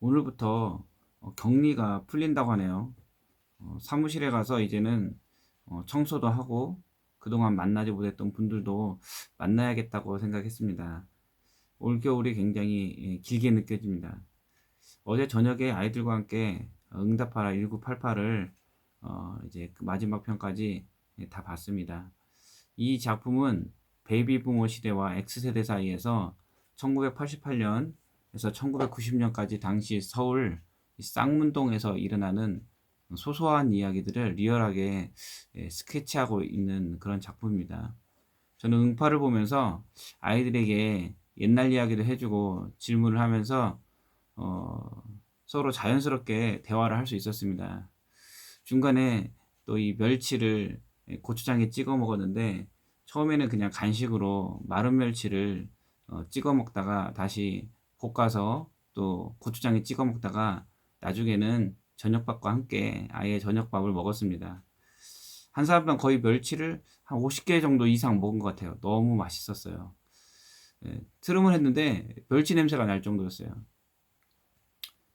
오늘부터 어, 격리가 풀린다고 하네요. 어, 사무실에 가서 이제는 어, 청소도 하고 그동안 만나지 못했던 분들도 만나야겠다고 생각했습니다. 올겨울이 굉장히 예, 길게 느껴집니다. 어제 저녁에 아이들과 함께 응답하라 1988을 어, 이제 그 마지막 편까지 예, 다 봤습니다. 이 작품은 베이비 부모 시대와 X세대 사이에서 1988년 에서 1990년까지 당시 서울 이 쌍문동에서 일어나는 소소한 이야기들을 리얼하게 예, 스케치하고 있는 그런 작품입니다. 저는 응파를 보면서 아이들에게 옛날 이야기도 해주고 질문을 하면서 어, 서로 자연스럽게 대화를 할 수 있었습니다. 중간에 또 이 멸치를 고추장에 찍어 먹었는데 처음에는 그냥 간식으로 마른 멸치를 어, 찍어 먹다가 다시 볶아서 또 고추장에 찍어 먹다가 나중에는 저녁밥과 함께 아예 저녁밥을 먹었습니다. 한 사람당 거의 멸치를 한 50개 정도 이상 먹은 것 같아요. 너무 맛있었어요. 예, 트름을 했는데 멸치 냄새가 날 정도였어요.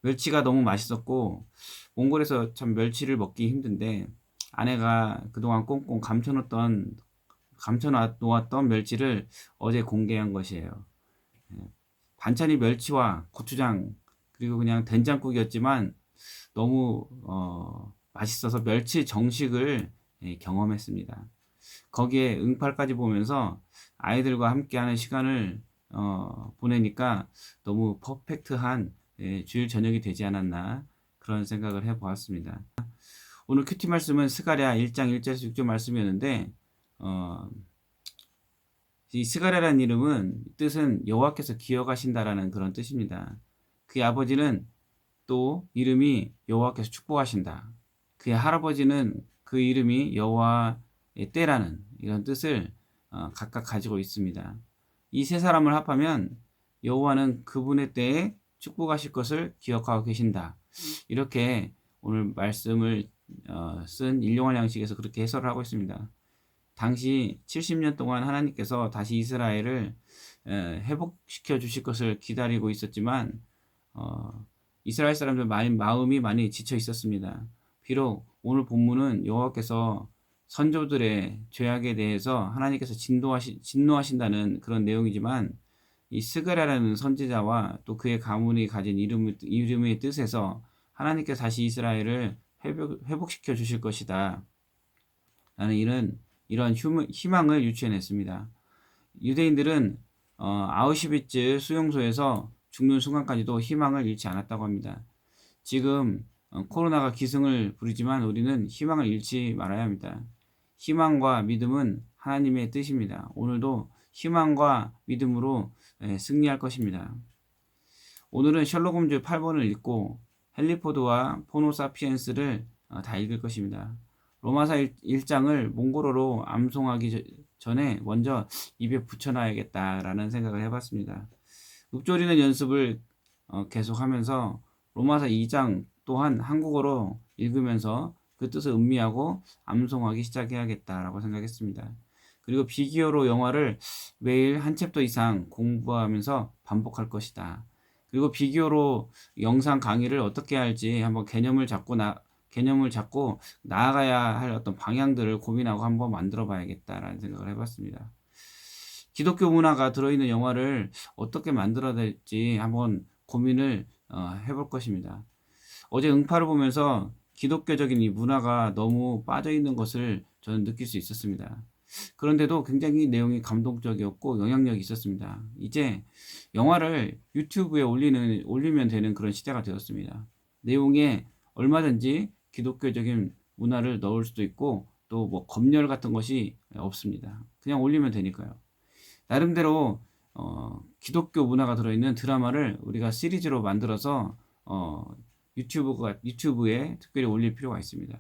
멸치가 너무 맛있었고 몽골에서 참 멸치를 먹기 힘든데 아내가 그동안 꽁꽁 감춰놓던 감춰놓았던 멸치를 어제 공개한 것이에요. 예, 반찬이 멸치와 고추장 그리고 그냥 된장국이었지만 너무 어, 맛있어서 멸치 정식을 예, 경험했습니다. 거기에 응팔까지 보면서 아이들과 함께하는 시간을 어, 보내니까 너무 퍼펙트한 예, 주일 저녁이 되지 않았나 그런 생각을 해보았습니다. 오늘 큐티 말씀은 스가랴 1장 1절에서 6절 말씀이었는데 어, 이 스가랴라는 이름은 뜻은 여호와께서 기억하신다라는 그런 뜻입니다. 그의 아버지는 또 이름이 여호와께서 축복하신다. 그의 할아버지는 그 이름이 여호와의 때라는 이런 뜻을 어, 각각 가지고 있습니다. 이 세 사람을 합하면 여호와는 그분의 때에 축복하실 것을 기억하고 계신다. 이렇게 오늘 말씀을 어, 쓴 일용할 양식에서 그렇게 해설을 하고 있습니다. 당시 70년 동안 하나님께서 다시 이스라엘을 회복시켜 주실 것을 기다리고 있었지만 어, 이스라엘 사람들 마음이 많이 지쳐 있었습니다. 비록 오늘 본문은 여호와께서 선조들의 죄악에 대해서 하나님께서 진도하시, 진노하신다는 그런 내용이지만 이 스가랴라는 선지자와 또 그의 가문이 가진 이름, 이름의 뜻에서 하나님께서 다시 이스라엘을 회복, 회복시켜 주실 것이다. 라는 이런, 이런 희망을 유치해냈습니다. 유대인들은 어, 아우슈비츠 수용소에서 죽는 순간까지도 희망을 잃지 않았다고 합니다. 지금 어, 코로나가 기승을 부리지만 우리는 희망을 잃지 말아야 합니다. 희망과 믿음은 하나님의 뜻입니다. 오늘도 희망과 믿음으로 예, 승리할 것입니다. 오늘은 셜록 홈즈 8번을 읽고 헨리포드와 포노사피엔스를 어, 다 읽을 것입니다. 로마사 1장을 몽골어로 암송하기 전에 먼저 입에 붙여놔야겠다라는 생각을 해봤습니다. 읊조리는 연습을 어, 계속하면서 로마사 2장 또한 한국어로 읽으면서 그 뜻을 음미하고 암송하기 시작해야겠다라고 생각했습니다. 그리고 비기어로 영화를 매일 한 챕터 이상 공부하면서 반복할 것이다. 그리고 비기어로 영상 강의를 어떻게 할지 한번 개념을 잡고 나 개념을 잡고 나아가야 할 어떤 방향들을 고민하고 한번 만들어 봐야겠다라는 생각을 해봤습니다. 기독교 문화가 들어있는 영화를 어떻게 만들어야 될지 한번 고민을 어, 해볼 것입니다. 어제 응파를 보면서 기독교적인 이 문화가 너무 빠져 있는 것을 저는 느낄 수 있었습니다. 그런데도 굉장히 내용이 감동적이었고 영향력이 있었습니다. 이제 영화를 유튜브에 올리는, 올리면 되는 그런 시대가 되었습니다. 내용에 얼마든지 기독교적인 문화를 넣을 수도 있고 또 뭐 검열 같은 것이 없습니다. 그냥 올리면 되니까요. 나름대로 어, 기독교 문화가 들어있는 드라마를 우리가 시리즈로 만들어서 어, 유튜브가 유튜브에 특별히 올릴 필요가 있습니다.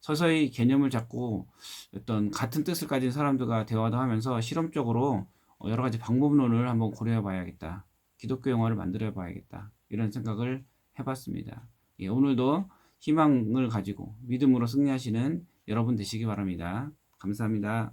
서서히 개념을 잡고 어떤 같은 뜻을 가진 사람들과 대화도 하면서 실험적으로 어, 여러 가지 방법론을 한번 고려해 봐야겠다. 기독교 영화를 만들어 봐야겠다. 이런 생각을 해봤습니다. 예, 오늘도 희망을 가지고 믿음으로 승리하시는 여러분 되시기 바랍니다. 감사합니다.